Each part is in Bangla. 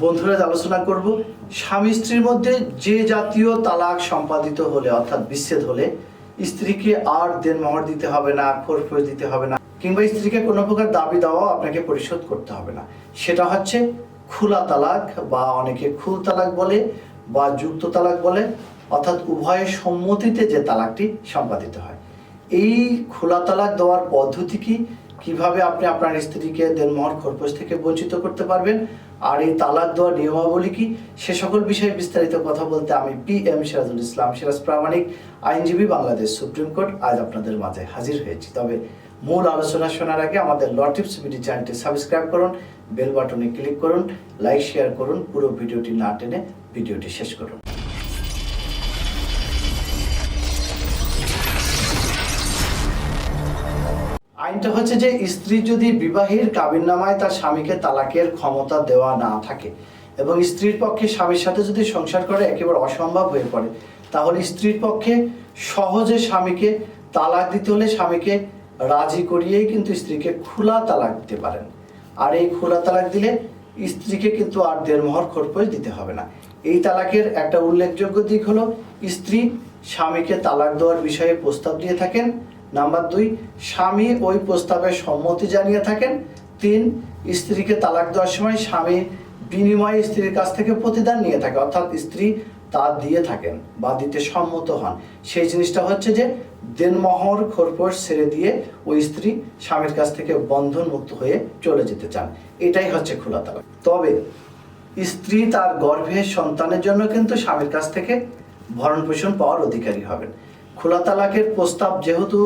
বন্ধুরা আলোচনা করব স্বামী স্ত্রীর মধ্যে যে জাতীয় তালাক সম্পাদিত হলে, অর্থাৎ বিচ্ছেদ হলে, স্ত্রীকে আর দেনমোহর দিতে হবে না খোরফোজ দিতে হবে না, কিংবা স্ত্রীকে কোনো প্রকার দাবি দেওয়া আপনাকে পরিশোধ করতে হবে না। সেটা হচ্ছে খোলা তালাক বা অনেকে খুল তালাক বলে বা যুক্ত তালাক বলে, অর্থাৎ উভয়ের সম্মতিতে যে তালাকটি সম্পাদিত হয়। এই খোলা তালাক দেওয়ার পদ্ধতি কি? কীভাবে আপনি আপনার স্ত্রীকে দেনমোহর খরপোশ থেকে বঞ্চিত করতে পারবেন? আর এই তালাক দেওয়ার নিয়মাবলী কি? সে সকল বিষয়ে বিস্তারিত কথা বলতে আমি পি এম সিরাজুল ইসলাম সিরাজ প্রামাণিক, আইনজীবী বাংলাদেশ সুপ্রিম কোর্ট আজ আপনাদের মাঝে হাজির হয়েছি। তবে মূল আলোচনা শোনার আগে আমাদের লটিপস মিডি চ্যানেলটি সাবস্ক্রাইব করুন, বেল বাটনে ক্লিক করুন, লাইক, শেয়ার করুন, পুরো ভিডিওটি না টেনে ভিডিওটি শেষ করুন। আইনটা হচ্ছে যে স্ত্রী যদি বিবাহের কাবিননামায় তার স্বামীকে তালাকের ক্ষমতা দেওয়া না থাকে এবং স্ত্রীর পক্ষে স্বামীর সাথে যদি সংসার করে একেবারে অসম্ভব হয়ে পড়ে, তাহলে স্ত্রীর পক্ষে সহজে স্বামীকে তালাক দিতে হলে স্বামীকে রাজি করিয়েই কিন্তু স্ত্রীকে খোলা তালাক দিতে পারেন। আর এই খোলা তালাক দিলে স্ত্রীকে কিন্তু আর দেড় মহর খরপোশ দিতে হবে না। এই তালাকের একটা উল্লেখযোগ্য দিক হলো, স্ত্রী স্বামীকে তালাক দেওয়ার বিষয়ে প্রস্তাব দিয়ে থাকেন নাম্বার দুই, স্বামী ওই প্রস্তাবে সম্মতি জানিয়ে থাকেন। তিন, স্ত্রীকে তালাক দেওয়ার সময় স্বামী বিনিময়ে স্ত্রীর কাছ থেকে প্রতিদান নিয়ে থাকে, অর্থাৎ স্ত্রী তা দিয়ে থাকেন বা দিতে সম্মত হন। সেই জিনিসটা হচ্ছে যে, দেনমোহর খোরপোশ ছেড়ে দিয়ে ওই স্ত্রী স্বামীর কাছ থেকে বন্ধন মুক্ত হয়ে চলে যেতে চান। এটাই হচ্ছে খোলা তালাক। তবে, স্ত্রী তার গর্ভের সন্তানের জন্য কিন্তু স্বামীর কাছ থেকে ভরণ পোষণ পাওয়ার অধিকারী হবেন। খোলা তালাকের প্রস্তাব যেহেতু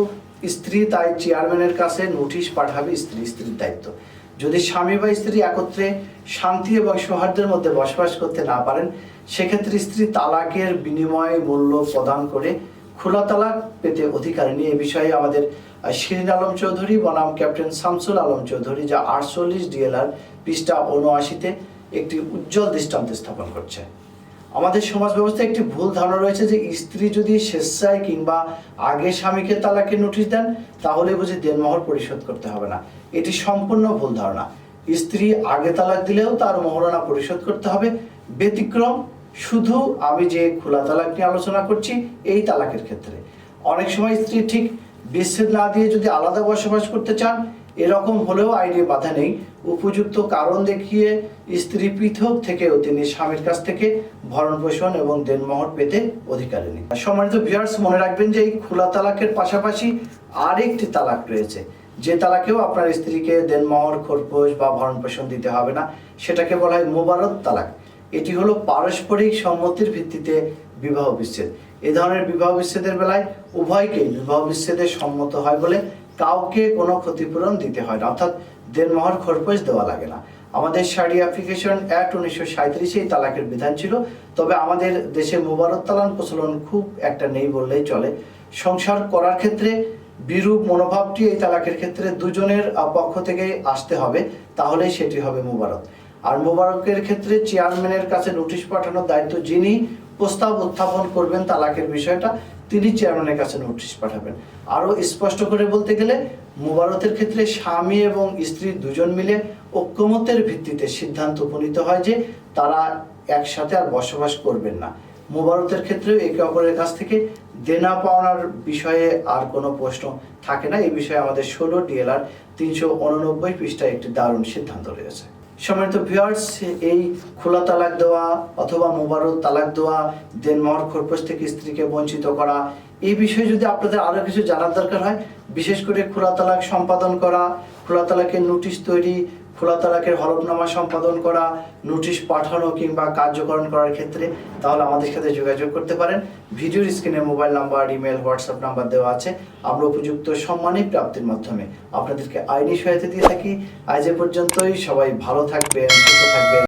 স্ত্রী, তাই চেয়ারম্যানের কাছে নোটিশ পাঠাবে স্ত্রী, স্ত্রীর দায়িত্ব। যদি স্বামী বা স্ত্রী একত্রে শান্তি এবং সৌহার্দ্যের মধ্যে বসবাস করতে না পারেন, সেক্ষেত্রে স্ত্রী তালাকের বিনিময়ে মূল্য প্রদান করে খোলা তালাক পেতে অধিকার নিয়ে এ বিষয়ে আমাদের শিরিন আলম চৌধুরী, বনাম ক্যাপ্টেন শামসুল আলম চৌধুরী যা আটচল্লিশ ডিএলআর পৃষ্ঠা উনআশিতে একটি উজ্জ্বল দৃষ্টান্ত স্থাপন করছে আমাদের সমাজ ব্যবস্থায় একটি ভুল ধারণা রয়েছে যে স্ত্রী যদি স্বেচ্ছায় কিংবা আগে স্বামীকে তালাকের নোটিশ দেন, তাহলে বুঝি দেনমোহর পরিশোধ করতে হবে না। এটি সম্পূর্ণ ভুল ধারণা। স্ত্রী আগে তালাক দিলেও তার মহরণা পরিশোধ করতে হবে। ব্যতিক্রম, শুধু আমি যে খোলা তালাক নিয়ে আলোচনা করছি, এই তালাকের ক্ষেত্রে। অনেক সময় স্ত্রী ঠিক বিচ্ছেদ না দিয়ে যদি আলাদা বসবাস করতে চান এরকম হলেও আইনে বাধা নেই। উপযুক্ত কারণ দেখিয়ে স্ত্রী পৃথক থেকেও তিনি স্বামীর কাছ থেকে ভরণ পোষণ এবং দেনমোহর পেতে অধিকারিণী সম্মানিত ভিউয়ার্স মনে রাখবেন যে এই খোলা তালাকের পাশাপাশি আরেকটি তালাক রয়েছে। যে তালাকেও আপনার স্ত্রীকে দেনমোহর, খোরপোশ বা ভরণ পোষণ দিতে হবে না, সেটাকে বলা হয় মোবারক তালাক। এটি হলো পারস্পরিক সম্মতির ভিত্তিতে বিবাহ বিচ্ছেদ। এ ধরনের বিবাহ বিচ্ছেদের বেলায় উভয়কেই বিবাহ বিচ্ছেদে সম্মত হয় বলে কাউকে কোনো ক্ষতিপূরণ দিতে হয় না। অর্থাৎ দেনমোহর খরপোশ দেওয়া লাগে না। আমাদের শাড়ি অ্যাপ্লিকেশন অ্যাক্ট উনিশশো সাঁত্রিশে তালাকের বিধান ছিল। তবে আমাদের দেশে মোবারক তালান প্রচলন খুব একটা নেই বললেই চলে। সংসার করার ক্ষেত্রে বিরূপ মনোভাবটি এই তালাকের ক্ষেত্রে দুজনের পক্ষ থেকে আসতে হবে। তাহলেই সেটি হবে মোবারক। আর মোবারকের ক্ষেত্রে চেয়ারম্যানের কাছে নোটিশ পাঠানোর দায়িত্ব যিনি প্রস্তাব উত্থাপন করবেন তালাকের বিষয়টা তিনি চেয়ারম্যানের কাছে নোটিশ পাঠাবেন। আরও স্পষ্ট করে বলতে গেলে, মোবারকের ক্ষেত্রে স্বামী এবং স্ত্রী দুজন মিলে ঐক্যমতের ভিত্তিতে সিদ্ধান্ত উপনীত হয় যে তারা একসাথে আর বসবাস করবেন না। মোবারকের ক্ষেত্রেও একে অপরের কাছ থেকে দেনা পাওনার বিষয়ে আর কোনো প্রশ্ন থাকে না। এই বিষয়ে আমাদের ষোলো ডিএলআর তিনশো উননব্বই পৃষ্ঠায় একটি দারুণ সিদ্ধান্ত রয়েছে। সম্মানিত ভিউয়ার্স এই খোলা তালাক দেওয়া অথবা মোবারক তালাক দেওয়া, দেন মর খরপোশ থেকে স্ত্রীকে বঞ্চিত করা, এই বিষয়ে যদি আপনাদের আরও কিছু জানার দরকার হয়, বিশেষ করে খোলা তালাক সম্পাদন করা, খোলা তালাকের নোটিশ তৈরি খোলা তালাকের হলফনামা সম্পাদন করা, নোটিশ পাঠানো কিংবা কার্যকরণ করার ক্ষেত্রে তাহলে আমাদের সাথে যোগাযোগ করতে পারেন। ভিডিওর স্ক্রিনে mobile number, email, WhatsApp number দেওয়া আছে। আমরা উপযুক্ত সম্মানই প্রাপ্তির মাধ্যমে আপনাদেরকে আইনি সহায়তা দিয়ে থাকি। আজ এ পর্যন্তই। সবাই ভালো থাকবেন, সুস্থ থাকবেন।